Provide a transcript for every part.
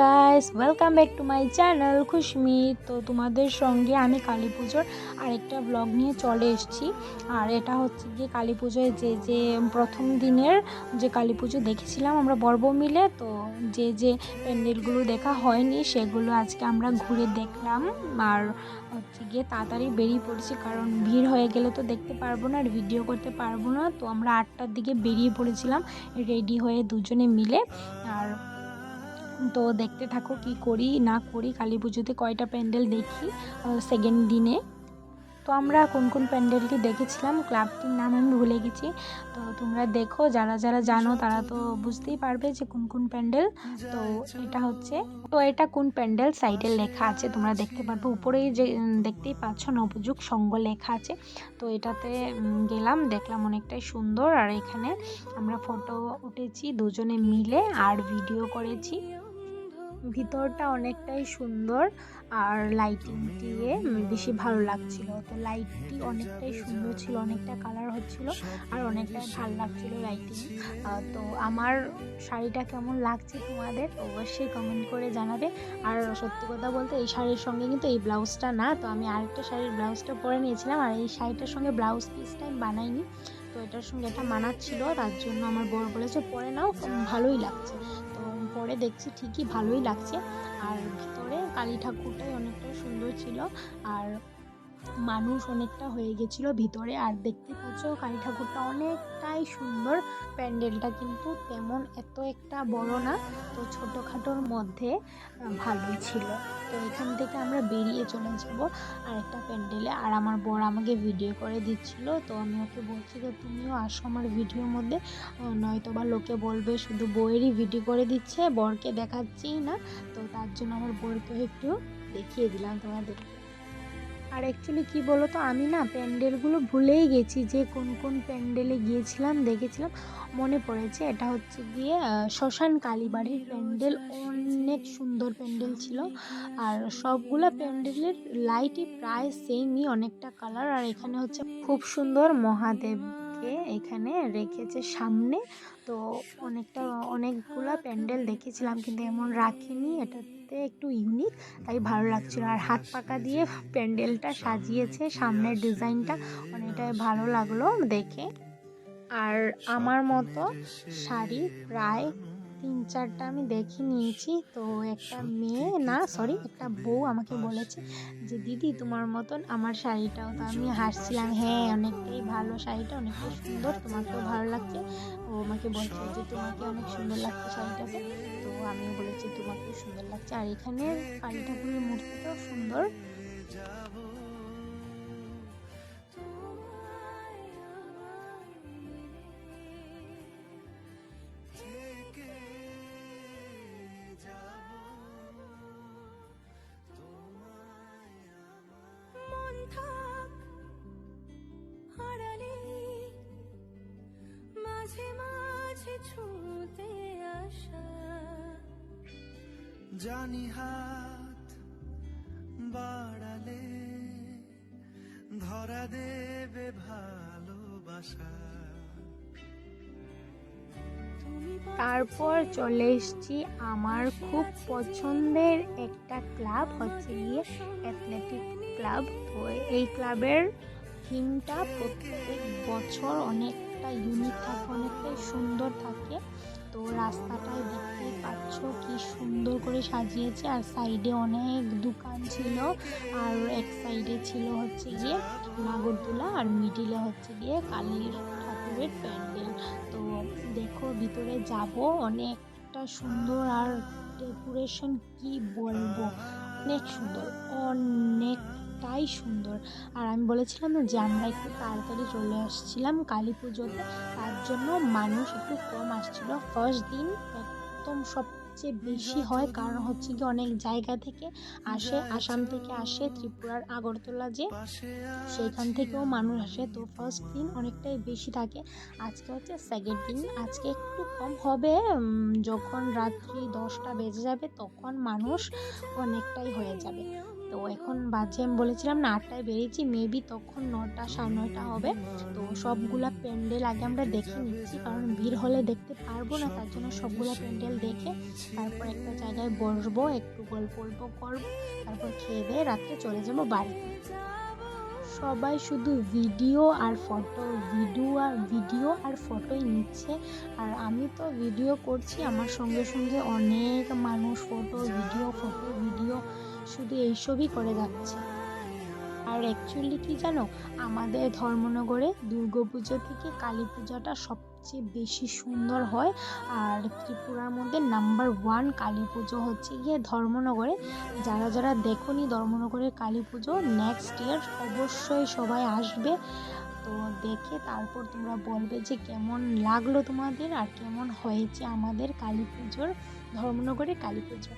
guys welcome back to my channel Khushmi তো তোমাদের সঙ্গে আমি কালী পুজোর আরেকটা ব্লগ নিয়ে চলে এসেছি। আর এটা হচ্ছে গিয়ে কালী পুজোয় যে যে প্রথম দিনের যে কালী পুজো দেখেছিলাম আমরা বর্ব মিলে, তো যে যে প্যান্ডেলগুলো দেখা হয়নি সেগুলো আজকে আমরা ঘুরে দেখলাম। আর হচ্ছে গিয়ে তাড়াতাড়ি বেরিয়ে পড়েছি কারণ ভিড় হয়ে গেলে তো দেখতে পারব না আর ভিডিও করতে পারব না। তো আমরা আটটার দিকে বেরিয়ে পড়েছিলাম রেডি হয়ে দুজনে মিলে। আর তো দেখতে থাকো কি করি, না করি। কালী পুজোতে কয়টা প্যান্ডেল দেখি সেকেন্ড দিনে। তো আমরা কোন কোন প্যান্ডেলটি দেখেছিলাম, ক্লাবটির নাম আমি ভুলে গেছি। তো তোমরা দেখো, যারা যারা জানো তারা তো বুঝতেই পারবে যে কোন কোন প্যান্ডেল। তো এটা হচ্ছে, তো এটা কোন প্যান্ডেল? সাইডে লেখা আছে, তোমরা দেখতে পারবে। উপরেই যে দেখতেই পাচ্ছ নবযুগ সঙ্গ লেখা আছে। তো এটাতে গেলাম, দেখলাম অনেকটাই সুন্দর। আর এখানে আমরা ফটো উঠেছি দুজনে মিলে, আর ভিডিও করেছি। ভিতরটা অনেকটাই সুন্দর আর লাইটিং দিয়ে বেশি ভালো লাগছিল। তো লাইটটি অনেকটাই সুন্দর ছিল, অনেকটা কালার হচ্ছিল আর অনেকটাই ভালো লাগছিল লাইটিং তো আমার শাড়িটা কেমন লাগছে তোমাদের অবশ্যই কমেন্ট করে জানাবে। আর সত্যি কথা বলতে এই শাড়ির সঙ্গে কিন্তু এই ব্লাউজটা না, তো আমি আরেকটা শাড়ির ব্লাউজটা পরে নিয়েছিলাম আর এই শাড়িটার সঙ্গে ব্লাউজ পিসটা আমি বানাইনি। তো এটার সঙ্গে এটা মানাচ্ছিল, তার জন্য আমার বর বলেছে পরে নাও ভালোই লাগছে। পরে দেখছি ঠিকই ভালোই লাগছে। আর ভিতরে কালী ঠাকুরটাই অনেকটা সুন্দর ছিল। আর মানুষ অনেকটা হয়ে গেছিল ভিতরে। আর দেখতে পাচ্ছ কালী ঠাকুরটা অনেকটাই সুন্দর। প্যান্ডেলটা কিন্তু তেমন এত একটা বড় না, তো ছোটোখাটোর মধ্যে ভালোই ছিল। তো এখান থেকে আমরা বেরিয়ে চলে যাব আরেকটা প্যান্ডেলে। আর আমার বর আমাকে ভিডিও করে দিচ্ছিল, তো আমি ওকে বলছি যে, তুমিও আসো আমার ভিডিওর মধ্যে। নয়তো বা লোকে বলবে, শুধু বইয়েরই ভিডিও করে দিচ্ছে, বরকে দেখাচ্ছেই না। তো তার জন্য আমার বরকে একটু দেখিয়ে দিলাম তোমাদের। আর অ্যাকচুয়ালি কি বলো তো আমি না প্যান্ডেলগুলো ভুলেই গেছি, যে কোন কোন প্যান্ডেলে গিয়েছিলাম, দেখেছিলাম, মনে পড়েছে। এটা হচ্ছে গিয়ে শ্মশান কালীবাড়ির প্যান্ডেল, অনেক সুন্দর প্যান্ডেল ছিল। আর সবগুলো প্যান্ডেলের লাইটই প্রায় সেমই অনেকটা কালার আর এখানে হচ্ছে খুব সুন্দর মহাদেবকে এখানে রেখেছে সামনে। তো অনেকটা অনেকগুলো প্যান্ডেল দেখেছিলাম কিন্তু এমন রাখিনি। এটাতে একটু ইউনিক তাই ভালো লাগছিল। আর হাত পাকা দিয়ে প্যান্ডেলটা সাজিয়েছে সামনের ডিজাইনটা, অনেকটাই ভালো লাগল দেখে। আর আমার মতো শাড়ি প্রায় তিন চারটা আমি দেখে নিয়েছি। তো একটা মেয়ে না সরি একটা বউ আমাকে বলেছে যে দিদি তোমার মতন আমার শাড়িটাও তো আমি হাসছিলাম। হ্যাঁ অনেকটাই ভালো শাড়িটা অনেকটাই সুন্দর তোমাকেও ভালো লাগছে। ও আমাকে বলছে যে তোমাকে অনেক সুন্দর লাগছে শাড়িটাতে। তো আমি বলেছি তোমাকেও সুন্দর লাগছে। আর এখানে কালী ঠাকুরের মূর্তিটাও সুন্দর। ছুঁতে আসা। জানি হাত বাড়ালে ধরা দেবে ভালোবাসা। তারপর চলে এসছি আমার খুব পছন্দের একটা ক্লাব হচ্ছে গিয়ে অ্যাথলেটিক ক্লাব। তো এই ক্লাবের থিমটা প্রত্যেক বছর অনেকটা ইউনিক থাকে, অনেকটাই সুন্দর থাকে। তো রাস্তাটায় দেখতেই পাচ্ছ কি সুন্দর করে সাজিয়েছে। আর সাইডে অনেক দোকান ছিল, আর এক সাইডে ছিল হচ্ছে গিয়ে নাগরদোলা, আর মিডিলে হচ্ছে গিয়ে কালীর ঠাকুরের প্যান্ডেল। তো দেখো, ভিতরে যাব, অনেকটা সুন্দর আর ডেকোরেশন কি বলব? অনেক সুন্দর, অনেকটাই সুন্দর। আর আমি বলেছিলাম না যে আমরা একটু তাড়াতাড়ি চলে আসছিলাম কালী পুজোতে তার জন্য মানুষ একটু কম আসছিল। ফার্স্ট দিন একদম সব সবচেয়ে বেশি হয় কারণ হচ্ছে কি অনেক জায়গা থেকে আসে আসাম থেকে আসে ত্রিপুরার আগরতলা যে সেইখান থেকেও মানুষ আসে। তো ফার্স্ট দিন অনেকটাই বেশি থাকে আজকে হচ্ছে সেকেন্ড দিন। আজকে একটু কম হবে যখন রাত্রি দশটা বেজে যাবে তখন মানুষ অনেকটাই হয়ে যাবে। তো এখন বাজে, আমি বলেছিলাম না, আটটায় বেরিয়েছি মেবি তখন নটা সাড়ে নয়টা হবে। তো সবগুলা প্যান্ডেল আগে আমরা দেখে নিচ্ছি, কারণ ভিড় হলে দেখতে পারব না, তার জন্য সবগুলা প্যান্ডেল দেখে তারপর একটা জায়গায় বসবো, একটু গল্প গল্প করব, তারপর খেয়ে দিয়ে রাত্রে চলে যাব বাড়িতে সবাই শুধু ভিডিও আর ফটো ভিডিও আর ভিডিও আর ফটোই নিচ্ছে। আর আমি তো ভিডিও করছি, আমার সঙ্গে সঙ্গে অনেক মানুষ ফটো ভিডিও ফটো ভিডিও শুধু এইসবই করে যাচ্ছে। আর অ্যাকচুয়ালি কি জানো? আমাদের ধর্মনগরে দুর্গাপুজো থেকে কালী পূজাটা সবচেয়ে বেশি সুন্দর হয়। আর ত্রিপুরার মধ্যে নাম্বার ওয়ান কালী পুজো হচ্ছে গিয়ে ধর্মনগরে। যারা যারা দেখোনি ধর্মনগরের কালী পুজো নেক্সট ইয়ার অবশ্যই সবাই আসবে। তো দেখে তারপর তোমরা বলবে যে কেমন লাগল তোমাদের আর কেমন হয়েছে আমাদের কালী পুজোর ধর্মনগরের কালী পুজো।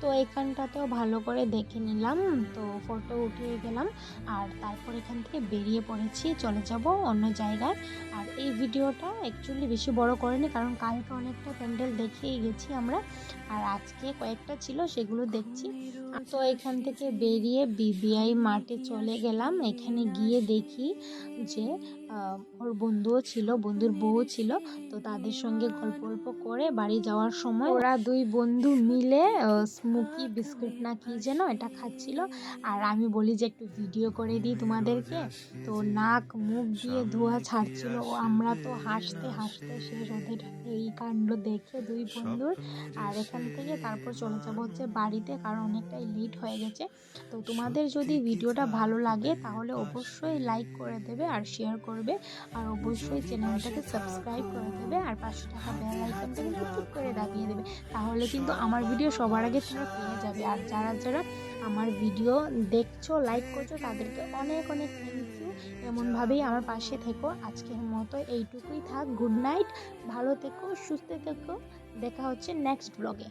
তো এখানটাতেও ভালো করে দেখে নিলাম। তো ফটো উঠিয়ে গেলাম আর তারপর এখান থেকে বেরিয়ে পড়েছি। চলে যাব অন্য জায়গায়। আর এই ভিডিওটা অ্যাকচুয়ালি বেশি বড় করেনি কারণ কালকে অনেকটা প্যান্ডেল দেখেই গেছি আমরা। আর আজকে কয়েকটা ছিল সেগুলো দেখছি। তো এখান থেকে বেরিয়ে বিবিআই মাঠে চলে গেলাম। এখানে গিয়ে দেখি যে ওর বন্ধুও ছিল, বন্ধুর বউ ছিল। তো তাদের সঙ্গে গল্প গল্প করে বাড়ি যাওয়ার সময় ওরা দুই বন্ধু মিলে স্মুকি বিস্কুট না কি যেন এটা খাচ্ছিল। আর আমি বলি যে একটু ভিডিও করে দিই তোমাদেরকে। তো নাক, মুখ দিয়ে ধোয়া ছাড়ছিল। ও আমরা তো হাসতে হাসতে শেষ ওদের এই কাণ্ড দেখে দুই বন্ধুর। আর এখান থেকে তারপর চলে যাব হচ্ছে বাড়িতে, কারণ অনেকটাই লেট হয়ে গেছে। তো তোমাদের যদি ভিডিওটা ভালো লাগে, তাহলে অবশ্যই লাইক করে দেবে আর শেয়ার করবে। আর অবশ্যই চ্যানেলটাকে সাবস্ক্রাইব করে দেবে। আর পাঁচশো টাকা বেল আইকনটা কিন্তু টুক করে দাবিয়ে দেবে। তাহলে কিন্তু আমার ভিডিও সবার আগে তোমরা পেয়ে যাবে। আর যারা যারা আমার ভিডিও দেখছ লাইক করছ, তাদেরকে অনেক অনেক থ্যাংক ইউ এমনভাবেই আমার পাশে থেকো। আজকের মতো এইটুকুই থাক। গুড নাইট ভালো থেকো, সুস্থ থেকো। দেখা হচ্ছে নেক্সট ব্লগে